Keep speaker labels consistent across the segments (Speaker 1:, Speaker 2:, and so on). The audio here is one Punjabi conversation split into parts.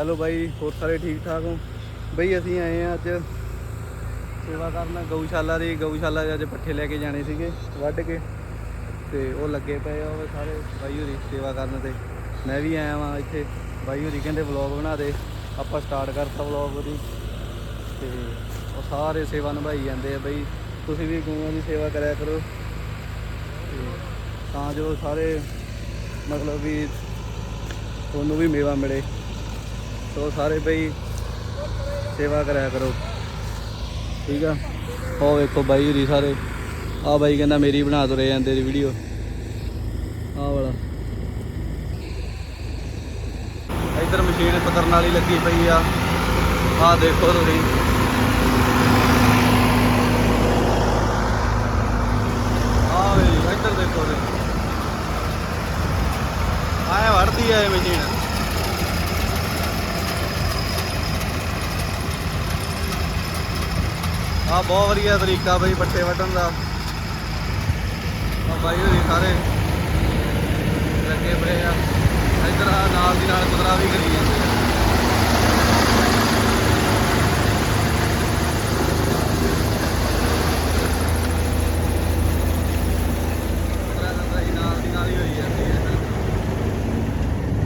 Speaker 1: ਹੈਲੋ ਬਾਈ, ਹੋਰ ਸਾਰੇ ਠੀਕ ਠਾਕ ਹੋ? ਬਈ ਅਸੀਂ ਆਏ ਆ ਅੱਜ ਸੇਵਾ ਕਰਨ, ਗਊਸ਼ਾਲਾ ਦੀ, ਗਊਸ਼ਾਲਾ ਦੇ ਅੱਜ ਪੱਠੇ ਲੈ ਕੇ ਜਾਣੇ ਸੀਗੇ ਵੱਢ ਕੇ। ਤੇ ਉਹ ਲੱਗੇ ਪਏ ਆ ਉਹ ਸਾਰੇ ਬਾਈ ਹੋਰੀ ਸੇਵਾ ਕਰਨ ਤੇ। ਮੈਂ ਵੀ ਆਇਆ ਵਾਂ ਇੱਥੇ। ਬਾਈ ਹੋਰੀ ਕਹਿੰਦੇ ਵਲੌਗ ਬਣਾ ਦੇ। ਆਪਾਂ ਸਟਾਰਟ ਕਰਤਾ ਵਲੌਗ ਦੀ ਤੇ ਉਹ ਸਾਰੇ ਸੇਵਾ ਨਿਭਾਈ ਜਾਂਦੇ ਆ ਬਈ। ਤੁਸੀਂ ਵੀ ਗਊਆਂ ਦੀ ਸੇਵਾ ਕਰਿਆ ਕਰੋ। ਤੇ ਤਾਂ ਜੋ ਸਾਰੇ ਮਤਲਬ ਵੀ ਤੁਹਾਨੂੰ ਵੀ ਮੇਵਾ ਮਿਲੇ। ਸੋ ਸਾਰੇ ਬਈ ਸੇਵਾ ਕਰਿਆ ਕਰੋ। ਠੀਕ ਆ? ਉਹ ਵੇਖੋ ਬਾਈ ਹੋਰੀ ਸਾਰੇ। ਆ ਬਾਈ ਕਹਿੰਦਾ ਮੇਰੀ ਬਣਾ ਤੁਰੇ ਜਾਂਦੇ ਦੀ ਵੀਡੀਓ। ਆ ਵਾਲਾ। ਇੱਧਰ ਮਸ਼ੀਨ ਪਤਰਨ ਵਾਲੀ ਲੱਗੀ ਪਈ ਆ। ਆ ਦੇਖੋ ਤੁਸੀਂ ਆ ਵੇ ਇੱਧਰ ਦੇਖੋ ਤੁਸੀਂ ਆਏ ਵੜਦੀ ਆ ਇਹ ਮਸ਼ੀਨ ਆ ਬਹੁਤ ਵਧੀਆ ਤਰੀਕਾ ਬਈ ਪੱਠੇ ਵੱਢਣ ਦਾ। ਆ ਬਾਈ ਹੋਰੀ ਸਾਰੇ ਲੱਗੇ ਪਏ ਆ। ਇੱਧਰ ਆ ਨਾਲ ਦੀ ਨਾਲ ਕੁਦਰਾ ਵੀ ਕਰੀ ਜਾਂਦੇ ਆ ਕੁਤਰਾ ਦਾ ਹੀ ਨਾਲ ਦੀ ਨਾਲ ਹੀ ਹੋਈ ਜਾਂਦੀ ਹੈ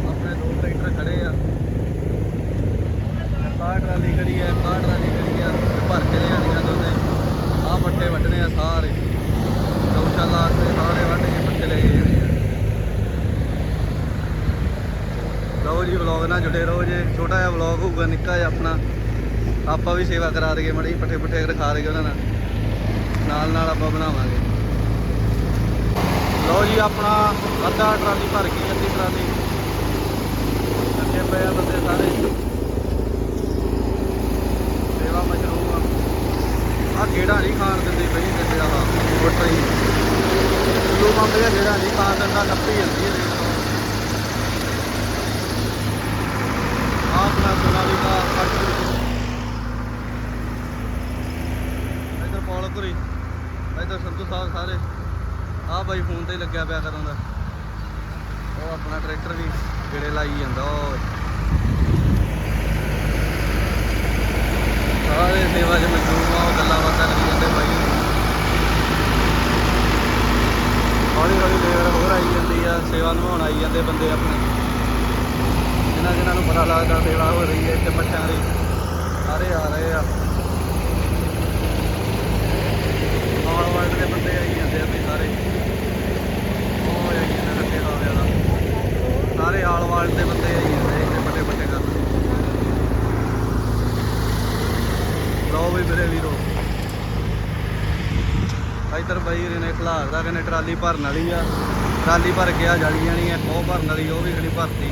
Speaker 1: ਆਪਣੇ ਦੋ ਟਰੈਕਟਰ ਖੜੇ ਆ ਕਾਰ ਟਰਾਲੀ ਖੜੀ ਹੈ ਕਾਰ ਟਰਾਲੀ ਖੜੀ ਆ ਭਰ ਕੇ ਲਿਆਣੀਆਂ ਦੋਨੇ ਆਹ ਪੱਟੇ ਵੱਢਣੇ ਆ ਸਾਰੇ ਗਊਸ਼ਾਲਾ ਤੇ ਸਾਰੇ ਵੱਢ ਕੇ ਪੱਟੇ ਲੈ ਕੇ ਜਾਣੇ ਆ ਲਓ ਜੀ ਵਲੌਗ ਨਾਲ ਜੁੜੇ ਰਹੋ ਜੇ ਛੋਟਾ ਜਿਹਾ ਵਲੌਗ ਹੋਊਗਾ ਨਿੱਕਾ ਜਿਹਾ ਆਪਣਾ ਆਪਾਂ ਵੀ ਸੇਵਾ ਕਰਾ ਦੇਗੇ ਮੜੀ ਪੱਠੇ ਪੁੱਠੇ ਰਖਾ ਦੇਗੇ ਉਹਨਾਂ ਨਾਲ। ਨਾਲ ਨਾਲ ਆਪਾਂ ਬਣਾਵਾਂਗੇ। ਲਓ ਜੀ, ਆਪਣਾ ਅੱਧਾ ਟਰਾਲੀ ਭਰ ਗਈ, ਅੱਧੀ ਟਰਾਲੀ। ਲੱਗੇ ਪਏ ਆ ਬੰਦੇ ਸਾਰੇ। ਸੇਵਾ ਮਸ਼ਰੂਮ ਆ। ਆਹ ਗੇੜਾ ਨਹੀਂ ਖਾਣ ਦਿੰਦੇ ਬਈ ਦਿੰਦੇ ਆ ਮੋਟਰ ਹੀ ਲੋ ਬੰਦ ਦਾ ਗੇੜਾ ਨਹੀਂ ਖਾਣ ਦਿੰਦਾ, ਨੱਪੀ ਜਾਂਦੀ ਹੈ ਆਪਣਾ ਸੋਨਾਲੀ ਦਾ ਕੱਟ ਇਧਰ ਇਧਰ ਸੰਧੂ ਸਾਹਿਬ ਸਾਰੇ ਆਹ ਬਾਈ ਫੋਨ ਤੇ ਹੀ ਲੱਗਿਆ ਪਿਆ ਕਰਨ ਦਾ। ਉਹ ਆਪਣਾ ਟਰੈਕਟਰ ਵੀ ਗੇੜੇ ਲਾਈ ਜਾਂਦਾ ਉਹ ਸਾਰੇ ਸੇਵਾ ਦੇ ਮਜ਼ਦੂਰ ਆ, ਉਹ ਗੱਲਾਂ ਬਾਤਾਂ ਕਰੀ ਜਾਂਦੇ ਬਾਈ ਹੌਲੀ ਹੌਲੀ ਲੇਬਰ ਹੋਰ ਆਈ ਜਾਂਦੀ ਆ, ਸੇਵਾ ਨਿਭਾਉਣ ਆਈ ਜਾਂਦੇ ਬੰਦੇ ਆਪਣੇ। ਜਿਨ੍ਹਾਂ ਜਿਨ੍ਹਾਂ ਨੂੰ ਪਤਾ ਲੱਗਦਾ ਸੇਵਾ ਹੋ ਰਹੀ ਹੈ, ਇੱਥੇ ਪੱਠਿਆਂ ਦੀ। ਸਾਰੇ ਆ ਰਹੇ ਆ। ਆਲ ਵਰਲਡ ਦੇ ਬੰਦੇ ਆਈ ਜਾਂਦੇ ਆ ਵੀ ਸਾਰੇ। ਉਹ ਆਈ ਜਾਂਦੇ ਰੱਖੇ ਹੋਵੇ ਦਾ ਸਾਰੇ ਆਲ ਵਰਲਡ ਦੇ ਬੰਦੇ ਆਈ ਜਾਂਦੇ ਇੱਥੇ ਵੱਡੇ ਵੱਡੇ ਕਰਨ। ਲਓ ਵੀ ਮੇਰੇ ਵੀਰੋ। ਇਧਰ ਬਾਈ ਹੋਰੀ ਨੇ ਖਲਾਰਦਾ ਕਹਿੰਦੇ ਟਰਾਲੀ ਭਰਨ ਵਾਲੀ ਆ। ਟਰਾਲੀ ਭਰ ਕੇ ਆ ਜਾਲੀ ਜਾਣੀ ਆ, ਉਹ ਭਰਨ ਵਾਲੀ, ਉਹ ਵੀ ਖੜੀ ਭਰਤੀ।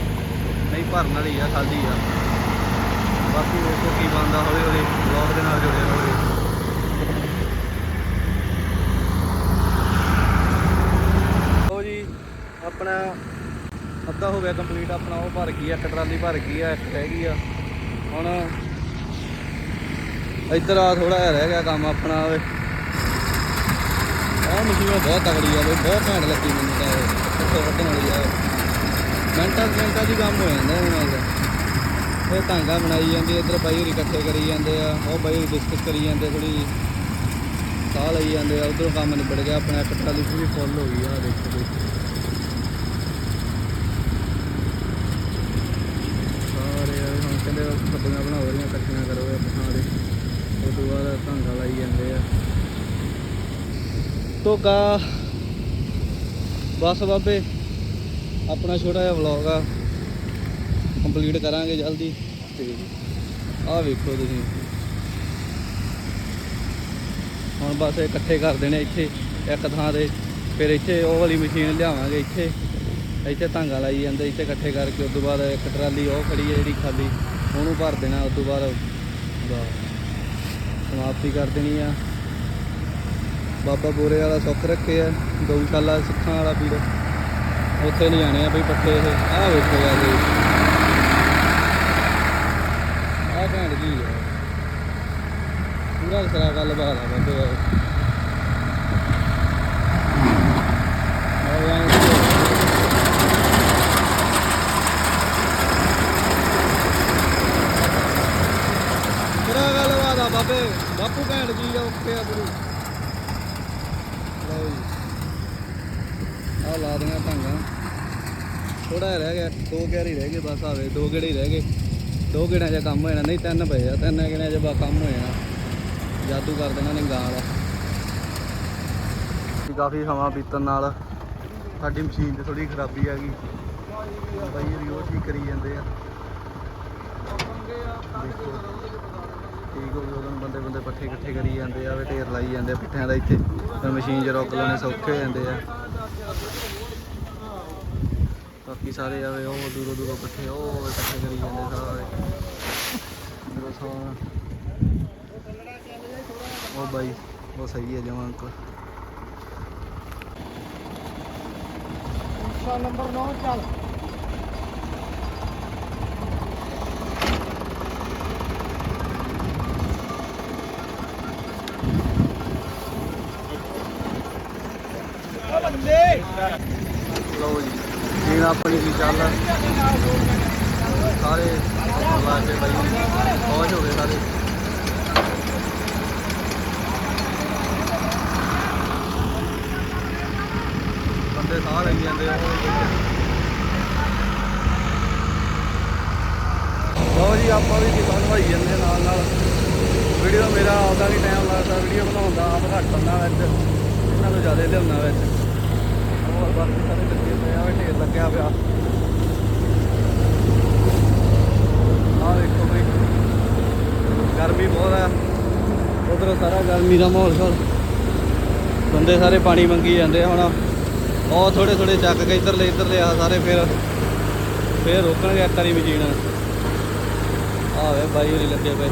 Speaker 1: ਨਹੀਂ, ਭਰਨ ਵਾਲੀ ਆ, ਖਾਲੀ ਆ। ਬਾਕੀ ਵੇਖੋ ਕੀ ਬਣਦਾ ਹੌਲੀ ਹੌਲੀ ਬਲੌਗ ਦੇ ਨਾਲ ਜੁੜੇ ਰਹੋ ਲਓ ਜੀ ਆਪਣਾ ਅੱਧਾ ਹੋ ਗਿਆ ਕੰਪਲੀਟ ਆਪਣਾ ਉਹ ਭਰ ਗਈ ਆ, ਇੱਕ ਟਰਾਲੀ ਭਰ ਗਈ ਆ, ਇੱਕ ਰਹਿ ਗਈ ਆ। ਹੁਣ ਇੱਧਰ ਆ ਥੋੜਾ ਜਿਹਾ ਰਹਿ ਗਿਆ ਕੰਮ ਆਪਣਾ ਓਏ। ਆਹ ਮਸ਼ੀਨ ਬਹੁਤ ਤਗੜੀ ਆ ਬਈ ਬਹੁਤ ਘੈਂਟ ਲੱਗੀ ਮੈਨੂੰ ਤਾਂ ਇਹ ਕਿੱਥੇ ਵੱਢਣ ਵਾਲੀ ਆ ਮਿੰਟਾਂ ਮਿੰਟਾਂ ਦੀ ਕੰਮ ਹੋ ਜਾਂਦਾ ਇਹਨਾਂ ਦਾ ਇਹ ਟਾਂਗਾ ਬਣਾਈ ਜਾਂਦੀ ਇੱਧਰ ਬਾਈ ਹੋਰੀ ਇਕੱਠੇ ਕਰੀ ਜਾਂਦੇ ਆ, ਉਹ ਬਾਈ ਹੋਰੀ ਡਿਸਕਸ ਕਰੀ ਜਾਂਦੇ ਥੋੜੀ ਸਾਹ ਲਈ ਜਾਂਦੇ ਆ, ਉਧਰੋਂ ਕੰਮ ਨਿਬੜ ਗਿਆ, ਆਪਣਾ ਇੱਕ ਟਰਾਲੀ ਪੂਰੀ ਫੁੱਲ ਹੋ ਗਈ ਆ ਦੇਖੋ ਦੇਖੋ ਸਾਰੇ ਆ ਹੁਣ ਬਣਾਓ ਰਹੀਆਂ, ਇਕੱਠੀਆਂ ਕਰੋ ਇਹ ਸਾਰੇ ਉਸ ਤੋਂ ਬਾਅਦ ਟਾਂਗਾ ਲਾਈ ਜਾਂਦੇ ਆ। ਧੋਗਾ ਬਸ ਬਾਬੇ, ਆਪਣਾ ਛੋਟਾ ਜਿਹਾ ਵਲੌਗ ਆ। ਕੰਪਲੀਟ ਕਰਾਂਗੇ ਜਲਦੀ। ਤੇ ਆਹ ਵੇਖੋ ਤੁਸੀਂ। ਹੁਣ ਬਸ ਇਕੱਠੇ ਕਰ ਦੇਣੇ ਇੱਥੇ, ਇੱਕ ਥਾਂ ਤੇ। ਫਿਰ ਇੱਥੇ ਉਹ ਵਾਲੀ ਮਸ਼ੀਨ ਲਿਆਵਾਂਗੇ ਇੱਥੇ। ਇੱਥੇ ਧਾਂਗਾ ਲਾਈ ਜਾਂਦੇ, ਇੱਥੇ ਇਕੱਠੇ ਕਰਕੇ। ਉਸ ਤੋਂ ਬਾਅਦ ਇੱਕ ਟਰਾਲੀ ਉਹ ਖੜੀ ਹੈ ਜਿਹੜੀ ਖਾਲੀ। ਉਹਨੂੰ ਭਰ ਦੇਣਾ, ਉਸ ਤੋਂ ਬਾਅਦ ਸਮਾਪਤੀ ਕਰ ਦੇਣੀ ਆ। ਬਾਬਾ ਬੋਰੇ ਵਾਲਾ ਸੁੱਖ ਰੱਖੇ ਆ, ਗਊਸ਼ਾਲਾ ਸਿੱਖਾਂ ਵਾਲਾ ਵੀਰ ਉੱਥੇ ਲਿਜਾਣੇ ਆ ਬਈ ਪੱਠੇ ਇਹ। ਆਹ ਵੇਖੋ ਯਾਰ ਇਹ ਆਹ ਘੈਂਟ ਕੀ ਆ। ਪੂਰਾ ਸਰਾ ਗੱਲ ਬਾਤ ਆ ਬੰਦੇ ਆ ਉਹ ਐਂ ਬਾਬੇ ਬਾਪੂ ਘੈਂਟ ਜੀ ਆ ਓਕੇ ਆ ਗੁਰੂ। ਲਓ ਜੀ। ਆ ਲਾ ਦੇਣਾ ਢੰਗਾਂ ਥੋੜਾ ਰਹਿ ਗਿਆ। ਦੋ ਗੇੜੇ ਰਹਿ ਗਏ, ਬਸ ਆਵੇ ਦੋ ਗੇੜੇ ਰਹਿ ਗਏ। ਦੋ ਗੇੜਿਆਂ 'ਚ ਕੰਮ ਹੋ ਜਾਣਾ ਨਹੀਂ ਤਿੰਨ ਪਏ ਆ, ਤਿੰਨ ਗੇੜਿਆਂ 'ਚ ਬਾ ਕੰਮ ਹੋ ਜਾਣਾ ਜਾਦੂ ਕਰ ਦੇਣਾ ਨੇ ਗਾਂ ਵਾਲਾ ਕਾਫੀ ਸਮਾਂ ਬੀਤਣ ਨਾਲ ਸਾਡੀ ਮਸ਼ੀਨ 'ਚ ਥੋੜੀ ਖਰਾਬੀ ਆ ਗਈ। ਬਾਈ ਇਹ ਉਹ ਠੀਕ ਕਰੀ ਜਾਂਦੇ ਆ। ਦੇਖੋ। ਠੀਕ ਹੋ ਗਏ ਉਹਨਾਂ ਬੰਦੇ ਬੰਦੇ ਪੱਠੇ ਇਕੱਠੇ ਕਰੀ ਜਾਂਦੇ ਆ, ਵੇ ਢੇਰ ਲਾਈ ਜਾਂਦੇ ਆ ਪੱਠਿਆਂ ਦਾ ਇੱਥੇ। ਫਿਰ ਮਸ਼ੀਨ 'ਚ ਰੋਕ ਲਾਉਣੇ ਸੌਖੇ ਹੋ ਜਾਂਦੇ ਆ। ਬਾਕੀ ਸਾਰੇ ਆਵੇ ਉਹ ਦੂਰੋਂ ਦੂਰੋਂ ਇਕੱਠੇ ਉਹ ਇਕੱਠੇ ਕਰੀ ਜਾਂਦੇ ਸਾਰੇ। ਸਾਰਾ ਉਹ ਬਾਈ, ਉਹ ਸਹੀ ਹੈ ਜਮਾਂ ਅੰਕਲ।
Speaker 2: ਨੰਬਰ 9 ਚੱਲ
Speaker 1: ਲਓ ਜੀ ਜੀਣਾ ਆਪਣੀ ਦੀ ਚੱਲ ਸਾਰੇ ਲਾ ਕੇ ਬਾਈ ਪਹੁੰਚ ਹੋ ਗਏ ਸਾਰੇ। ਬੰਦੇ ਸਾਹ ਲੈਂਦੇ ਜਾਂਦੇ ਆ ਲਓ ਜੀ, ਆਪਾਂ ਵੀ ਕਿਸਾਨ ਨਵਾਈ ਜਾਂਦੇ ਆ ਨਾਲ ਨਾਲ। ਵੀਡੀਓ ਮੇਰਾ ਆਉਂਦਾ ਨਹੀਂ ਟਾਈਮ ਲੱਗਦਾ ਵੀਡੀਓ ਬਣਾਉਣ ਦਾ ਆਪ ਘੱਟ ਬੰਦਾ ਵਿੱਚ। ਇਹਨਾਂ ਨੂੰ ਜ਼ਿਆਦਾ ਲਿਆਉਣਾ ਵਿੱਚ। ਹੋਰ ਬਾਕੀ ਸਾਰੇ ਲੱਗੇ ਪਏ ਆ ਢੇਰ ਲੱਗਿਆ ਪਿਆ ਆਹ ਦੇਖੋ ਬਈ, ਗਰਮੀ ਬਹੁਤ ਆ। ਉਧਰ ਸਾਰਾ ਗਰਮੀ ਦਾ ਮਾਹੌਲ ਸਰ ਬੰਦੇ ਸਾਰੇ ਪਾਣੀ ਮੰਗੀ ਜਾਂਦੇ ਆ ਹੁਣ। ਉਹ ਥੋੜੇ ਥੋੜੇ ਚੱਕ ਕੇ ਇੱਧਰ ਲੈ ਇੱਧਰ ਲੈ ਆ ਸਾਰੇ ਫਿਰ। ਫਿਰ ਰੋਕਣਗੇ ਇੱਕ ਵਾਰੀ ਮਸ਼ੀਨ ਆਵੇ ਬਾਈ ਹੋਰੀ ਲੱਗੇ ਪਏ।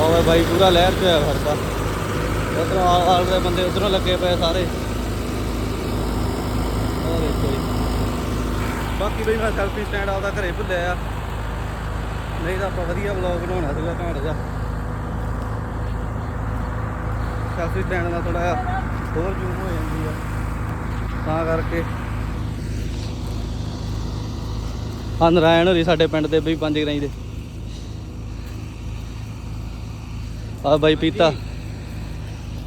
Speaker 1: ਆਹ ਬਾਈ ਪੂਰਾ ਲਹਿਰ ਤੇ ਆ ਫਰਦਾ। ਉਧਰੋਂ ਆਲ ਆਲ ਦੇ ਬੰਦੇ ਉਧਰੋਂ ਲੱਗੇ ਪਏ ਸਾਰੇ। ਹੋਰ ਦੇਖੋ ਬਾਕੀ ਬਈ ਮੈਂ ਸੈਲਫੀ ਸਟੈਂਡ ਆਪਦਾ ਘਰੇ ਭੁੱਲਿਆ ਆ। ਨਹੀਂ ਤਾਂ ਆਪਾਂ ਵਧੀਆ ਵਲੌਗ ਬਣਾਉਣਾ ਸੀਗਾ ਘੈਂਟ ਜਿਹਾ। ਸੈਲਫੀ ਸਟੈਂਡ ਦਾ ਥੋੜਾ ਹੋਰ ਜ਼ੂਮ ਹੋ ਜਾਂਦੀ ਆ। ਤਾਂ ਕਰਕੇ। ਹਾਂ, ਨਰਾਇਣ ਹੋਰੀ ਸਾਡੇ ਪਿੰਡ ਦੇ ਬਈ, ਪੰਜ ਗਰਾਈ ਦੇ। ਆ ਬਾਈ ਪੀਤਾ।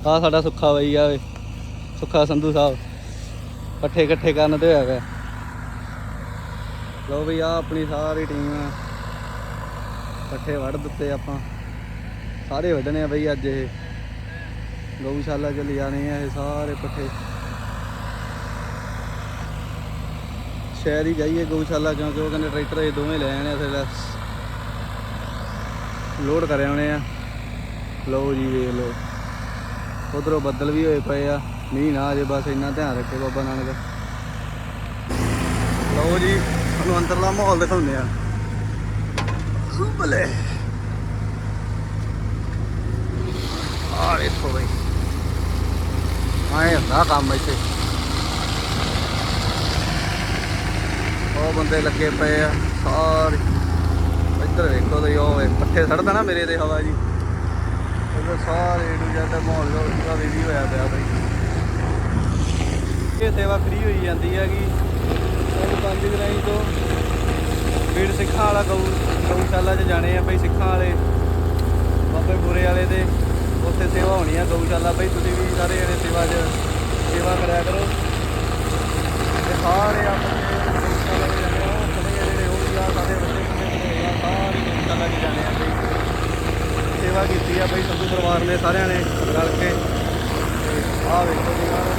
Speaker 1: ਆ ਸਾਡਾ ਸੁੱਖਾ ਬਈ ਆ ਵੇ। ਸੁੱਖਾ ਸੰਧੂ ਸਾਹਿਬ। ਪੱਠੇ ਇਕੱਠੇ ਕਰਨ ਤੇ ਹੋਇਆ ਪਿਆ। ਲਓ ਬਈ ਆ ਆਪਣੀ ਸਾਰੀ ਟੀਮ ਆ। ਪੱਠੇ ਵੱਢ ਦਿੱਤੇ ਆਪਾਂ। ਸਾਰੇ ਵੱਢਣੇ ਆ ਬਈ ਅੱਜ ਇਹ। ਗਊਸ਼ਾਲਾ ਚ ਲਿਜਾਣੇ ਆ ਇਹ ਸਾਰੇ ਪੱਠੇ। ਸ਼ਹਿਰ ਹੀ ਜਾਈਏ ਗਊਸ਼ਾਲਾ ਕਿਉਂਕਿ ਉਹ ਕਹਿੰਦੇ ਟਰੈਕਟਰ ਇਹ ਦੋਵੇਂ ਲੈ ਆਣੇ ਆ ਫਿਰ। ਲੋਡ ਕਰ ਆਉਣੇ ਆ। ਲਓ ਜੀ, ਵੇਖ ਲਓ। ਉਧਰੋਂ ਬੱਦਲ ਵੀ ਹੋਏ ਪਏ ਆ। ਮੀਂਹ ਨਾ ਆ ਜੇ ਬਸ ਇੰਨਾ ਧਿਆਨ ਰੱਖੇ ਬਾਬਾ ਨਾਨਕ। ਲਓ ਜੀ, ਤੁਹਾਨੂੰ ਅੰਦਰਲਾ ਮਾਹੌਲ ਦਿਖਾਉਂਦੇ ਆ। ਸੁਬਲੇ ਆ ਦੇਖੋ ਬਈ। ਆਏ ਹੁੰਦਾ ਕੰਮ ਇੱਥੇ। ਉਹ ਬੰਦੇ ਲੱਗੇ ਪਏ ਆ, ਸਾਰੇ। ਇੱਧਰ ਵੇਖੋ ਤੇ ਉਹ ਪੱਠੇ ਸੜਦਾ ਨਾ ਮੇਰੇ ਤੇ ਹਵਾ ਜੀ। ਉਹਦਾ ਸਾਰੇ ਨੂੰ ਜਾਂਦਾ ਮਾਹੌਲ ਦਾ ਪੂਰਾ ਹੋਇਆ ਪਿਆ ਬਈ। ਇਹ ਸੇਵਾ ਫ੍ਰੀ ਹੋਈ ਜਾਂਦੀ ਹੈਗੀ। ਉਹ ਪੰਜ ਗਰਾਈ ਤੋਂ ਵੀਰ ਸਿੱਖਾਂ ਵਾਲਾ ਗਊ, ਗਊਸ਼ਾਲਾ 'ਚ ਜਾਣੇ ਆ ਬਈ ਸਿੱਖਾਂ ਵਾਲੇ। ਬਾਬੇ ਬੁਰੇ ਵਾਲੇ ਦੇ। ਉੱਥੇ ਸੇਵਾ ਹੋਣੀ ਆ ਗਊਸ਼ਾਲਾ ਬਈ, ਤੁਸੀਂ ਵੀ ਸਾਰੇ ਜਣੇ ਸੇਵਾ 'ਚ ਸੇਵਾ ਕਰਿਆ ਕਰੋ। ਤੇ ਸਾਰੇ ਆਪਣੇ ਗਊਸ਼ਾਲਾ 'ਚ ਜਾਣੇ ਆ ਉਹ ਖੜੇ ਜਿਹੜੇ ਉਹ ਵੀ ਆ ਸਾਡੇ ਬੱਚੇ ਕਿੰਨੇ ਆ ਸਾਰੇ ਗਊਸ਼ਾਲਾ 'ਚ ਜਾਣੇ ਆ ਬਈ ਸੇਵਾ ਕੀਤੀ ਆ ਬਈ ਸੰਧੂ ਪਰਿਵਾਰ ਨੇ ਸਾਰਿਆਂ ਨੇ ਰਲ ਕੇ। ਆ ਵੇਖੋ ਜੀ ਆਹ।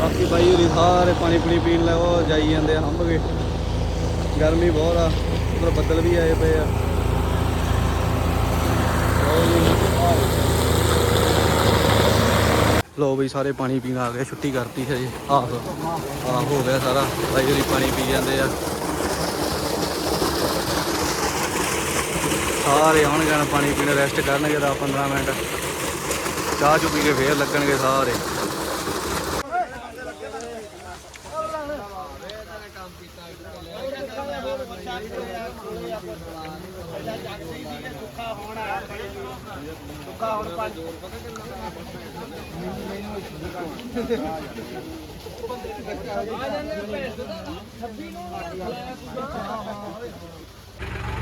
Speaker 1: ਬਾਕੀ ਬਾਈ ਹੋਰੀ ਸਾਰੇ ਪਾਣੀ ਪੂਣੀ ਪੀਣ ਲੈ ਉਹ ਜਾਈ ਜਾਂਦੇ ਆ ਹੰਭ ਕੇ ਗਰਮੀ ਬਹੁਤ ਆ, ਉਧਰ ਬੱਦਲ ਵੀ ਆਏ ਪਏ ਆ। ਲਓ ਬਈ ਸਾਰੇ ਪਾਣੀ ਪੀਣ ਆ ਗਏ, ਛੁੱਟੀ ਕਰਤੀ ਹੈ ਜੀ, ਆਹ। ਆਹ ਹੋ ਗਿਆ ਸਾਰਾ, ਬਾਈ ਹੋਰੀ ਪਾਣੀ ਪੀ ਜਾਂਦੇ ਆ। ਸਾਰੇ ਆਉਣਗੇ ਨਾ, ਪਾਣੀ ਪੀਣ ਰੈਸਟ ਕਰਨਗੇ ਤਾਂ 15 ਮਿੰਟ। ਚਾਹ ਚੁ ਕੇ ਫੇਰ ਲੱਗਣਗੇ ਸਾਰੇ। ਆ ਜਾਂਦੇ ਭੇਜ ਦੋ 26 ਨੂੰ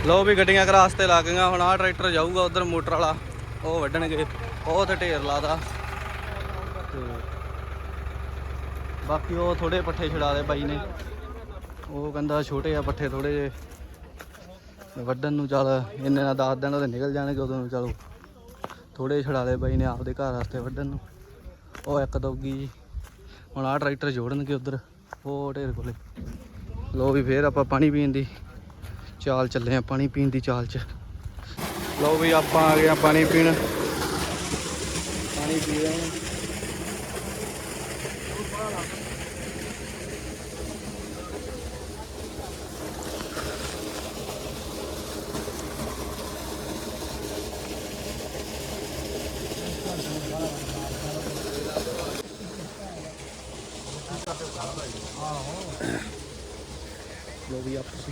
Speaker 1: ਲਓ ਵੀ ਗੱਡੀਆਂ ਕਰਾਸ ਤੇ ਲੱਗ ਗਈਆਂ, ਹੁਣ ਆਹ ਟਰੈਕਟਰ ਜਾਊਗਾ ਉਧਰ ਮੋਟਰ ਵਾਲਾ। ਉਹ ਵੱਢਣਗੇ ਉਹ ਤੇ ਢੇਰ ਲਾਦਾ। ਤੇ ਬਾਕੀ ਉਹ ਥੋੜੇ ਪੱਠੇ ਛਡਾ ਦੇ ਬਾਈ ਨੇ। ਉਹ ਕਹਿੰਦਾ ਛੋਟੇ ਆ ਪੱਠੇ ਥੋੜੇ ਜੇ ਵੱਢਣ ਨੂੰ ਚੱਲ, ਇੰਨੇ ਨਾਲ 10 ਦਿਨ ਉਹਦੇ ਨਿਕਲ ਜਾਣਗੇ ਉਦੋਂ ਨੂੰ ਚਲੋ। ਥੋੜੇ ਛੜਾ ਦੇ ਬਾਈ ਨੇ ਆਪਦੇ ਘਰ ਵਾਸਤੇ ਵੱਢਣ ਨੂੰ। ਉਹ ਇੱਕ ਦੋਗੀ ਹੁਣ ਆਹ ਟਰੈਕਟਰ ਜੋੜਨਗੇ ਉਧਰ, ਉਹ ਢੇਰ ਕੋਲੇ। ਲੋ ਵੀ ਫੇਰ ਆਪਾਂ ਪਾਣੀ ਪੀਣ ਦੀ। ਚਾਲ ਚੱਲੇ ਆ ਪਾਣੀ ਪੀਣ ਦੀ ਚਾਲ 'ਚ। ਲਓ ਵੀ ਆਪਾਂ ਆ ਗਏ ਆ ਪਾਣੀ ਪੀਣ। ਪਾਣੀ ਪੀ ਰਹੇ ਹਾਂ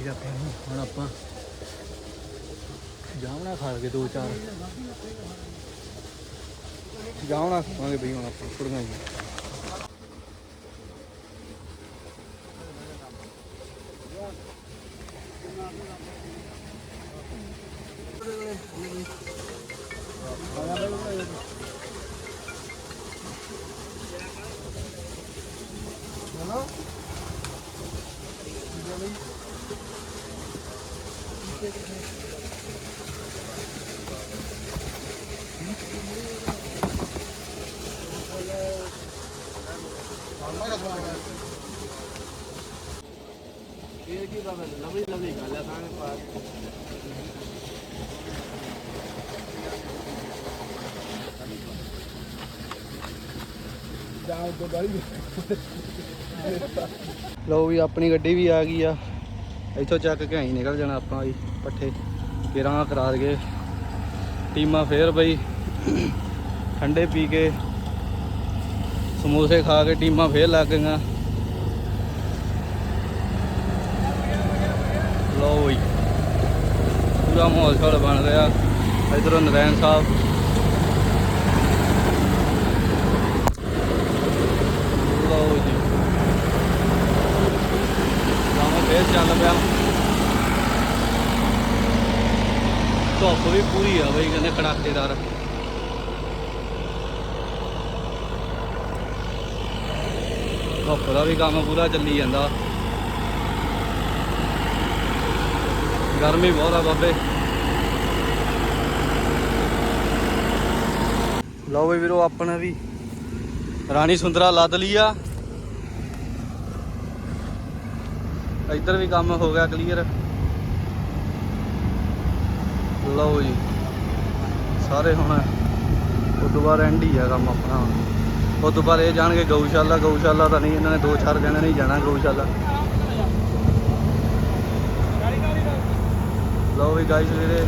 Speaker 1: ਵੀ ਆਪਾਂ ਪੀ ਹੁਣ ਆਪਾਂ ਜਾਮਣਾ ਖਾ ਕੇ ਦੋ ਚਾਰ। ਜਾਮਣਾ ਖਾਵਾਂਗੇ ਬਈ ਹੁਣ ਆਪਾਂ, ਕੁੜੀਆਂ ਜੀ।
Speaker 2: ਇਹ ਕੀ ਬਾਬਾ ਲਵੀ ਲਵੀ ਗੱਲ ਆ ਸਾਂ ਪਾਸ ਜਾਓ
Speaker 1: ਵੀ ਆਪਣੀ ਗੱਡੀ ਵੀ ਆ ਗਈ ਆ। ਇੱਥੋਂ ਚੱਕ ਕੇ ਆਈ ਨਿਕਲ ਜਾਣਾ ਆਪਾਂ ਵੀ ਪੱਠੇ। ਕਿਰਾਂ ਕਰਾ ਦਗੇ ਟੀਮਾਂ ਫੇਰ ਬਈ। ਠੰਡੇ ਪੀ ਕੇ ਸਮੋਸੇ ਖਾ ਕੇ ਟੀਮਾਂ ਫੇਰ ਲੱਗ ਗਈਆਂ। ਲਓ ਵੀ ਪੂਰਾ ਮਾਹੌਲ ਛੋੜ ਬਣ ਰਿਹਾ। ਇਧਰੋਂ ਨਰੈਣ ਸਾਹਿਬ। ਲਓ ਜੀ। ਕੰਮ ਫੇਰ ਚੱਲ ਪਿਆ। ਧੁੱਪ ਵੀ ਪੂਰੀ ਆ ਬਈ, ਕਹਿੰਦੇ ਕੜਾਕੇਦਾਰ ਧੁੱਪ ਦਾ ਵੀ ਕੰਮ ਪੂਰਾ ਚੱਲੀ ਜਾਂਦਾ। ਗਰਮੀ ਬਹੁਤ ਆ ਬਾਬੇ। ਲਓ ਬਈ ਵੀਰੋ, ਆਪਣਾ ਵੀ ਰਾਣੀ ਸੁੰਦਰਾ ਲੱਦ ਲਈ ਆ। ਇੱਧਰ ਵੀ ਕੰਮ ਹੋ ਗਿਆ ਕਲੀਅਰ ਲਓ ਜੀ, ਸਾਰੇ ਹੁਣ ਉਦੋਂ ਬਾਅਦ ਐਂਡ ਹੀ ਆ ਕੰਮ ਆਪਣਾ। ਹੁਣ ਉਸ ਤੋਂ ਬਾਅਦ ਇਹ ਜਾਣਗੇ ਗਊਸ਼ਾਲਾ ਗਊਸ਼ਾਲਾ ਤਾਂ ਨਹੀਂ, ਇਹਨਾਂ ਨੇ ਦੋ ਚਾਰ ਜਣੇ ਨਹੀਂ ਜਾਣਾ ਗਊਸ਼ਾਲਾ। ਲਓ ਵੀ ਗਾਇਸ ਵੀਰੇ।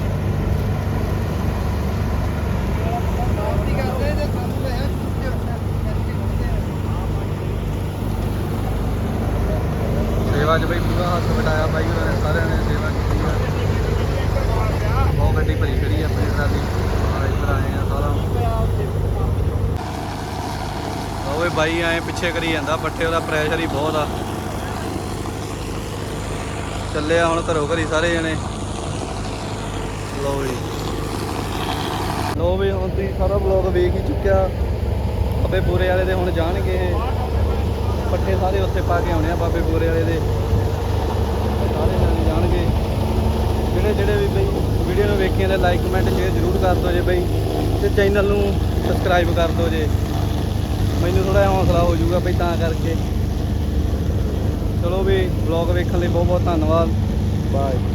Speaker 1: ਸੇਵਾ 'ਚ ਬਈ ਪੂਰਾ ਹੱਥ ਵਟਾਇਆ ਬਾਈ ਉਹਨਾਂ ਨੇ ਸਾਰਿਆਂ ਨੇ ਸੇਵਾ ਕੀਤੀ ਆ ਬਹੁਤ ਗੱਡੀ ਭਰੀ ਖੜੀ ਆ ਆਪਣੀ ਟਰਾਲੀ ਆ ਇੱਧਰ ਆਏ ਆ ਸਾਰਾ ਓਏ ਬਾਈ ਆਏ ਪਿੱਛੇ ਕਰੀ ਜਾਂਦਾ, ਪੱਠੇ ਉਹਦਾ ਪ੍ਰੈਸ਼ਰ ਹੀ ਬਹੁਤ ਆ। ਚੱਲਿਆ ਹੁਣ ਘਰੋਂ ਘਰੀ ਸਾਰੇ ਜਣੇ। ਲਓ ਵੀ ਲਓ ਵੀ ਹੁਣ ਤੁਸੀਂ ਸਾਰਾ ਬਲੌਗ ਵੇਖ ਹੀ ਚੁੱਕਿਆ। ਬਾਬੇ ਬੂਰੇ ਵਾਲੇ ਦੇ ਹੁਣ ਜਾਣਗੇ ਪੱਠੇ ਸਾਰੇ ਉੱਥੇ ਪਾ ਕੇ ਆਉਣੇ ਆ ਬਾਬੇ ਬੂਰੇ ਵਾਲੇ ਦੇ। ਸਾਰੇ ਜਾਣੇ ਜਾਣਗੇ। ਜਿਹੜੇ ਜਿਹੜੇ ਵੀ ਬਈ ਵੀਡੀਓ ਨੂੰ ਵੇਖੀਆਂ ਨੇ ਲਾਈਕ ਕਮੈਂਟ ਸ਼ੇਅਰ ਜ਼ਰੂਰ ਕਰ ਦਿਓ ਜੇ ਬਈ। ਤੇ ਚੈਨਲ ਨੂੰ ਸਬਸਕ੍ਰਾਈਬ ਕਰ ਦਿਓ ਜੇ। ਮੈਨੂੰ ਥੋੜਾ ਹੌਸਲਾ ਹੋ ਜਾਊਗਾ ਬਈ ਤਾਂ ਕਰਕੇ। ਚਲੋ ਵੀ ਵਲੌਗ ਵੇਖਣ ਲਈ ਬਹੁਤ ਬਹੁਤ ਧੰਨਵਾਦ। ਬਾਏ